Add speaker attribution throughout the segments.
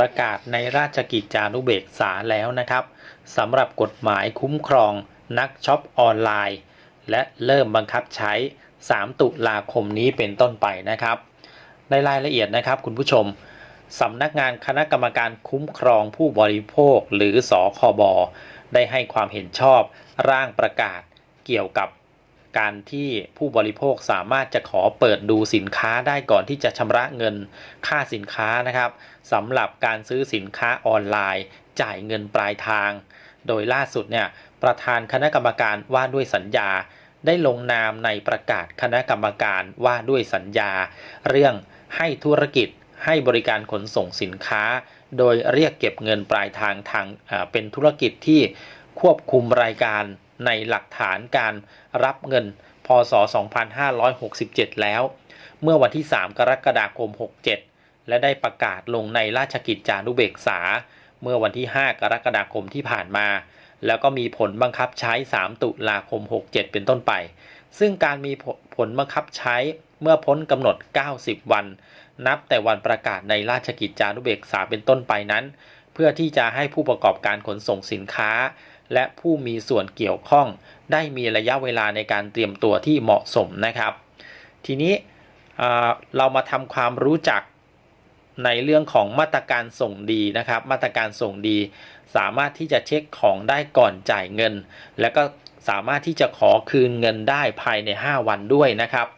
Speaker 1: ประกาศในราชกิจจานุเบกษาแล้วนะครับสำหรับกฎหมายคุ้มครองนักช็อปออนไลน์ และเริ่มบังคับใช้ 3 ตุลาคมนี้เป็นต้นไปนะครับ ในรายละเอียดนะครับคุณผู้ชมสำนักงานคณะกรรมการคุ้มครองผู้บริโภคหรือสอคบได้ให้ความเห็นชอบร่างประกาศเกี่ยวกับ การที่ผู้บริโภคสามารถจะขอเปิดดูสินค้าได้ก่อนที่จะชำระเงินค่าสินค้านะครับสำหรับการซื้อสินค้าออนไลน์ จ่ายเงินปลายทาง โดยล่าสุดเนี่ยประธานคณะกรรมการว่าด้วยสัญญา ได้ลงนามในประกาศคณะกรรมการว่าด้วยสัญญา เรื่องให้ธุรกิจให้บริการขนส่งสินค้า โดยเรียกเก็บเงินปลายทางทางเป็นธุรกิจที่ควบคุมรายการ ในหลักฐานการรับเงิน พศ 2567 แล้ว เมื่อวันที่ 3 กรกฎาคม 67 และได้ประกาศลงในราชกิจจานุเบกษา เมื่อวันที่ 5 กรกฎาคมที่ผ่านมา แล้วก็มีผลบังคับใช้ 3 ตุลาคม 67 เป็นต้นไป ซึ่งการมีผลผลบังคับใช้เมื่อพ้นกำหนด 90 วัน นับแต่วันประกาศในราชกิจจานุเบกษาเป็นต้นไปนั้น เพื่อที่จะให้ผู้ประกอบการขนส่งสินค้า และผู้มีส่วนเกี่ยวข้อง ได้มีระยะเวลาในการเตรียมตัวที่เหมาะสมนะครับ ทีนี้เเรามาทำความรู้จักในเรื่องของมาตรการส่งดีนะครับ มาตรการส่งดี สามารถที่จะเช็คของได้ก่อนจ่ายเงิน แล้วก็สามารถที่จะขอคืนเงินได้ภายใน 5 วันด้วยนะครับ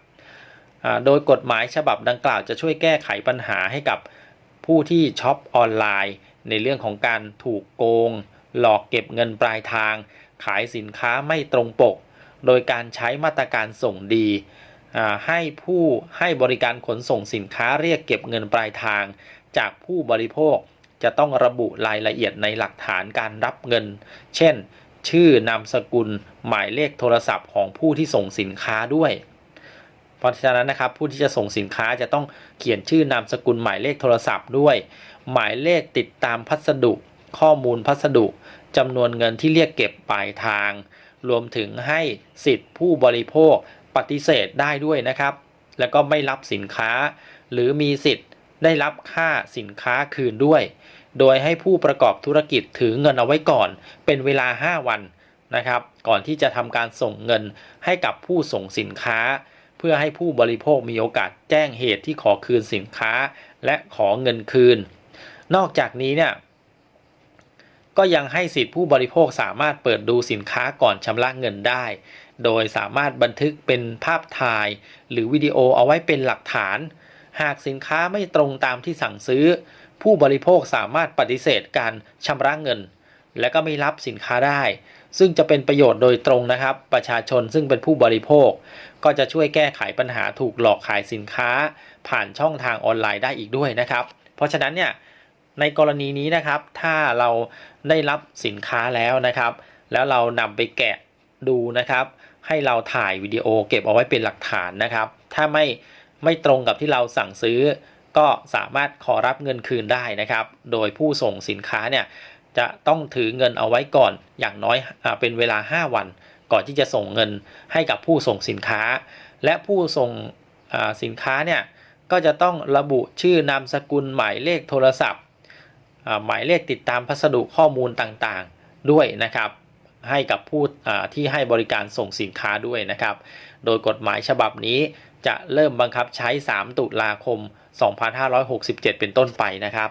Speaker 1: โดยกฎหมายฉบับดังกล่าวจะช่วยแก้ไขปัญหาให้กับผู้ที่ช็อปออนไลน์ ในเรื่องของการถูกโกง หลอกเก็บเงินปลายทาง ขายสินค้าไม่ตรงปก โดยการใช้มาตรการส่งดีให้ผู้ให้บริการขนส่งสินค้าเรียกเก็บเงินปลายทาง จากผู้บริโภคจะต้องระบุรายละเอียดในหลักฐานการรับเงิน เช่น ชื่อนามสกุล หมายเลขโทรศัพท์ของผู้ที่ส่งสินค้าด้วย เพราะฉะนั้นนะครับผู้ที่จะส่งสินค้าจะต้องเขียนชื่อนามสกุลหมายเลขโทรศัพท์ด้วย หมายเลขติดตามพัสดุ ข้อมูลพัสดุจำนวนเงินที่เรียกเก็บปลายทาง รวมถึงให้สิทธิผู้บริโภคปฏิเสธได้ด้วยนะครับ แล้วก็ไม่รับสินค้า หรือมีสิทธิ์ได้รับค่าสินค้าคืนด้วย โดยให้ผู้ประกอบธุรกิจถือเงินเอาไว้ก่อน เป็นเวลา 5 วันนะครับ ก่อนที่จะทำการส่งเงินให้กับผู้ส่งสินค้า เพื่อให้ผู้บริโภคมีโอกาสแจ้งเหตุที่ขอคืนสินค้า และขอเงินคืน นอกจากนี้เนี่ย ก็ยังให้สิทธิผู้บริโภคสามารถเปิดดูสินค้าก่อนชำระเงินได้ โดยสามารถบันทึกเป็นภาพถ่าย หรือวิดีโอเอาไว้เป็นหลักฐาน หากสินค้าไม่ตรงตามที่สั่งซื้อ ผู้บริโภคสามารถปฏิเสธการชำระเงิน และก็ไม่รับสินค้าได้ ซึ่งจะเป็นประโยชน์โดยตรงนะครับ ประชาชนซึ่งเป็นผู้บริโภค ก็จะช่วยแก้ไขปัญหาถูกหลอกขายสินค้า ผ่านช่องทางออนไลน์ได้อีกด้วยนะครับ เพราะฉะนั้นเนี่ย ในกรณีนี้นะครับ ถ้าเราได้รับสินค้าแล้วนะครับ แล้วเรานำไปแกะดูนะครับ ให้เราถ่ายวิดีโอเก็บเอาไว้เป็นหลักฐานนะครับ ถ้าไม่ไม่ตรงกับที่เราสั่งซื้อ ก็สามารถขอรับเงินคืนได้นะครับ โดยผู้ส่งสินค้าเนี่ยจะต้องถือเงินเอาไว้ก่อนอย่างน้อยอเป็นเวลา 5 วัน ก่อนที่จะส่งเงินให้กับผู้ส่งสินค้า และผู้ส่งสินค้าเนี่ยก็จะต้องระบุชื่อนามสกุลหมายเลขโทรศัพท์ หมายเลขติดตามพัสดุข้อมูลต่างๆด้วยนะครับ ให้กับผู้ที่ให้บริการส่งสินค้าด้วยนะครับ โดยกฎหมายฉบับนี้จะเริ่มบังคับใช้ 3 ตุลาคม 2567 เป็นต้นไปนะครับ